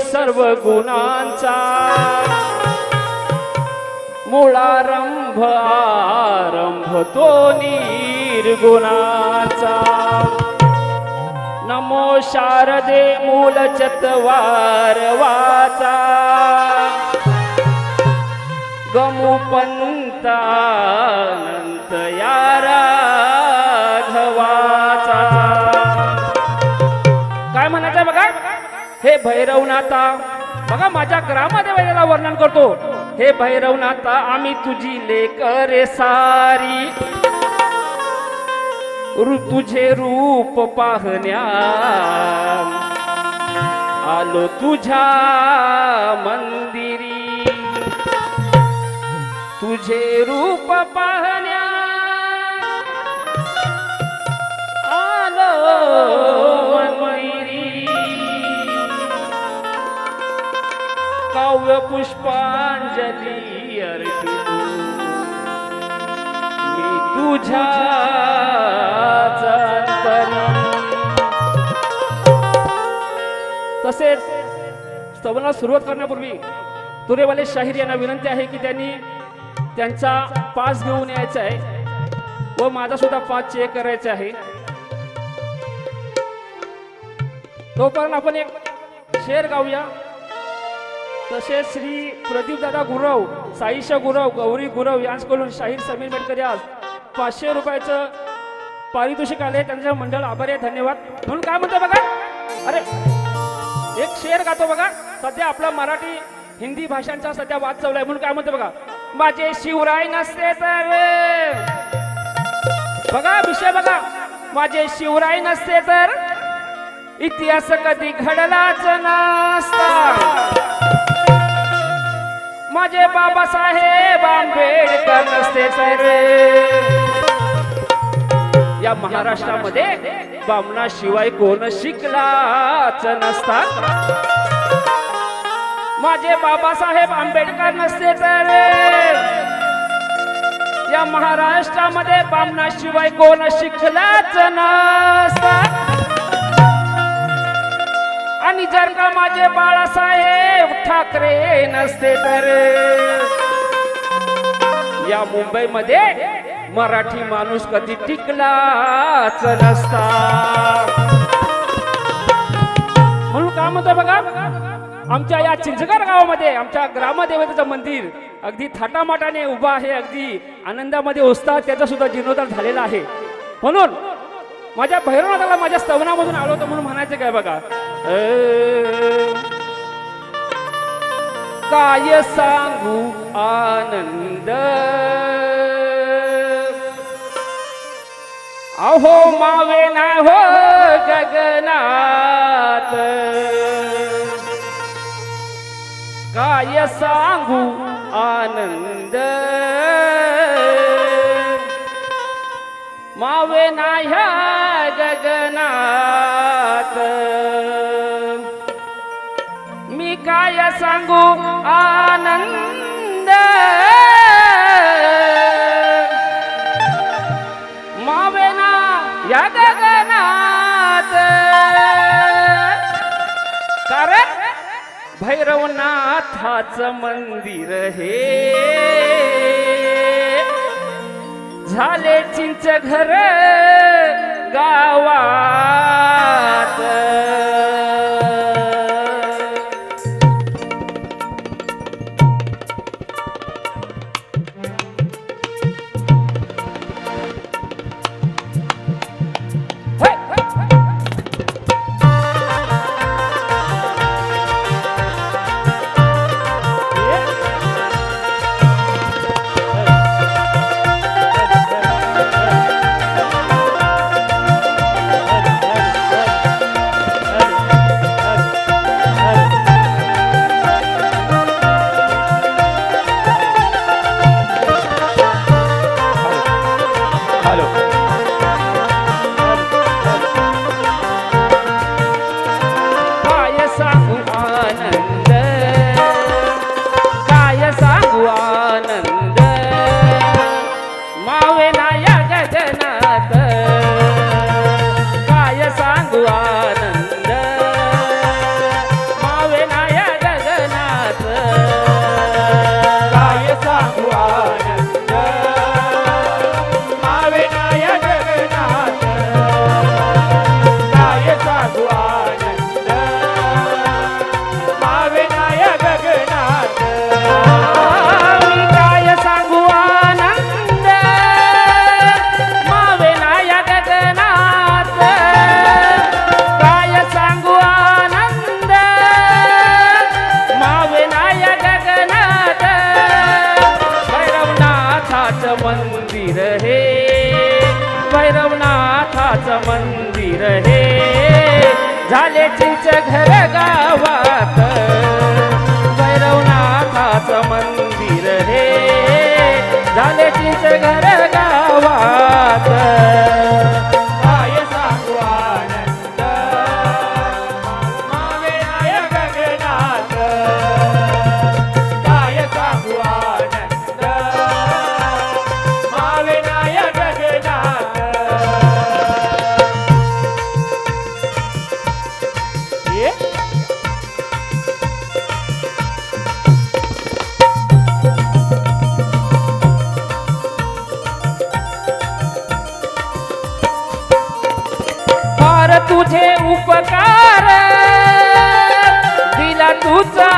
सर्व गुणांचा मुळारंभ आरंभ तो निर्गुणाचा. नमो शारदे मूल चतवार वाचा गमु पंतानंत या काय म्हणायचं बघा? हे भैरवनाथा बघा माझ्या ग्रामदेवतेला वर्णन करतो. हे भैरवनाथा आम्ही तुझी लेकरे सारी. तुझे रूप पाहण्या. आलो तुझ्या मंदिरी. तुझे रूप पाहण्या. आलो पुष्पांजली अर्पितो. मी तुझ्या तसेच स्तवनाला सुरुवात करण्यापूर्वी तुरेवाले शाहीर यांना विनंती आहे की त्यांनी त्यांचा पास घेऊन यायचा आहे व माझा सुद्धा पास चेक करायचा आहे. तोपर्यंत आपण एक शेर गाऊया. तसेच श्री प्रदीप दादा गुरव साईशा गुरव गौरी गुरव यांच्याकडून शाहीर समीर मेटकर आज पाचशे रुपयाचं पारितोषिक आले त्यांचं मंडळ आभारी आहे. धन्यवाद. म्हणून काय म्हणतो बघा? अरे एक शेर गातो बघा. सध्या आपला मराठी हिंदी भाषांचा सध्या वाद चालू आहे म्हणून काय म्हणतो बघा? माझे शिवराय नसते तर. बघा विषय बघा. माझे शिवराय नसते तर. इतिहास कधी घडलाच नसता. माझे बाबासाहेब आंबेडकर नसते तर. या महाराष्ट्रामध्ये बामणाशिवाय कोण शिकलाच नसता. माझे बाबासाहेब आंबेडकर नसते तर. या महाराष्ट्रामध्ये बामणाशिवाय कोण शिकलाच नसता. आणि जर का माझे बाळासाहेब ठाकरे नसते तर? या मुंबईमध्ये मराठी माणूस कधी टिकलाच नसता. म्हणून काय म्हणतो बघा आमच्या या चिंचगड गावामध्ये आमच्या ग्रामदेवतेचं मंदिर अगदी थाटामाटाने उभा आहे अगदी आनंदामध्ये ओसतात त्याचा सुद्धा जीर्णोद्धार झालेला आहे. म्हणून माझ्या भैरवनाथाला माझ्या स्तवनामधून आलो होतो म्हणून म्हणायचं काय बघा? काय सांगू आनंद? अहो मावे ना हो गगनात काय सांगू आनंद? मावे ना ह्या गगनात मी काय सांगू? आनंद. मावेना या गगनात कारण भैरवनाथाच मंदिर हे. झाले चिंच घर. गावात। देवाच मंदिर हे. झाले चिंच घर गावात. भैरवनाथाच मंदिर हे. झाले चिंच घर माझे उपकार. दिला तुझा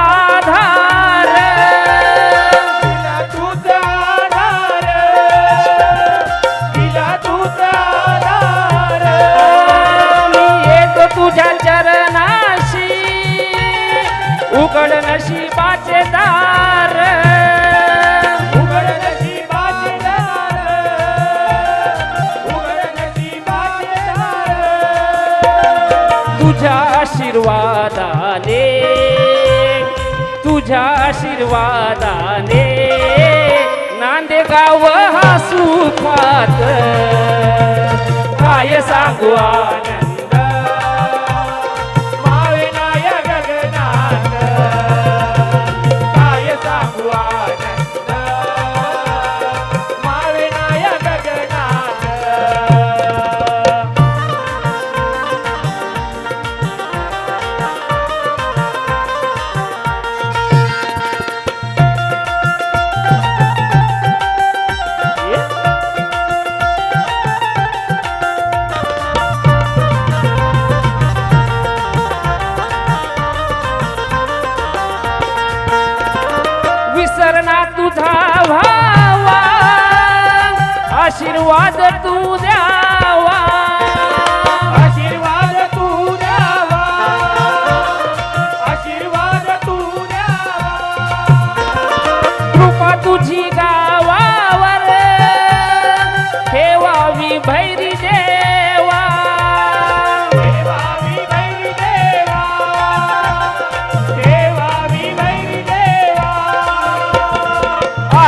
तुझ्या आशीर्वादाने तुझ्या आशीर्वादाने नांदेगाव हा सुखात. काय सांगू आनंद?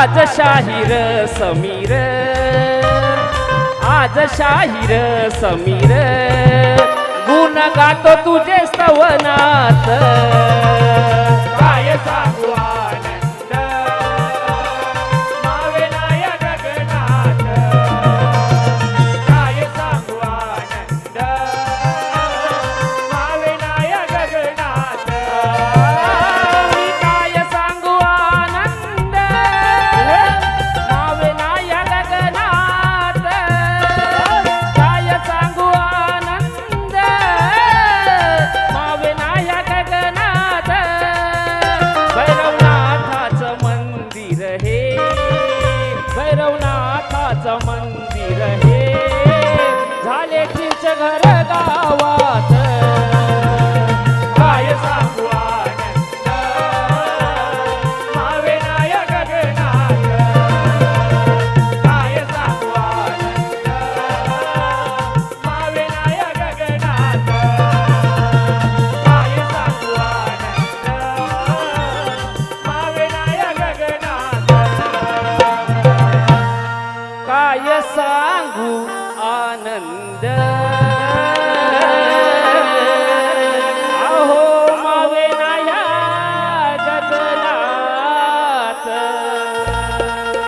आज शाहीर समीर. आज शाहीर समीर. गुण गातो तुझे सवनात काय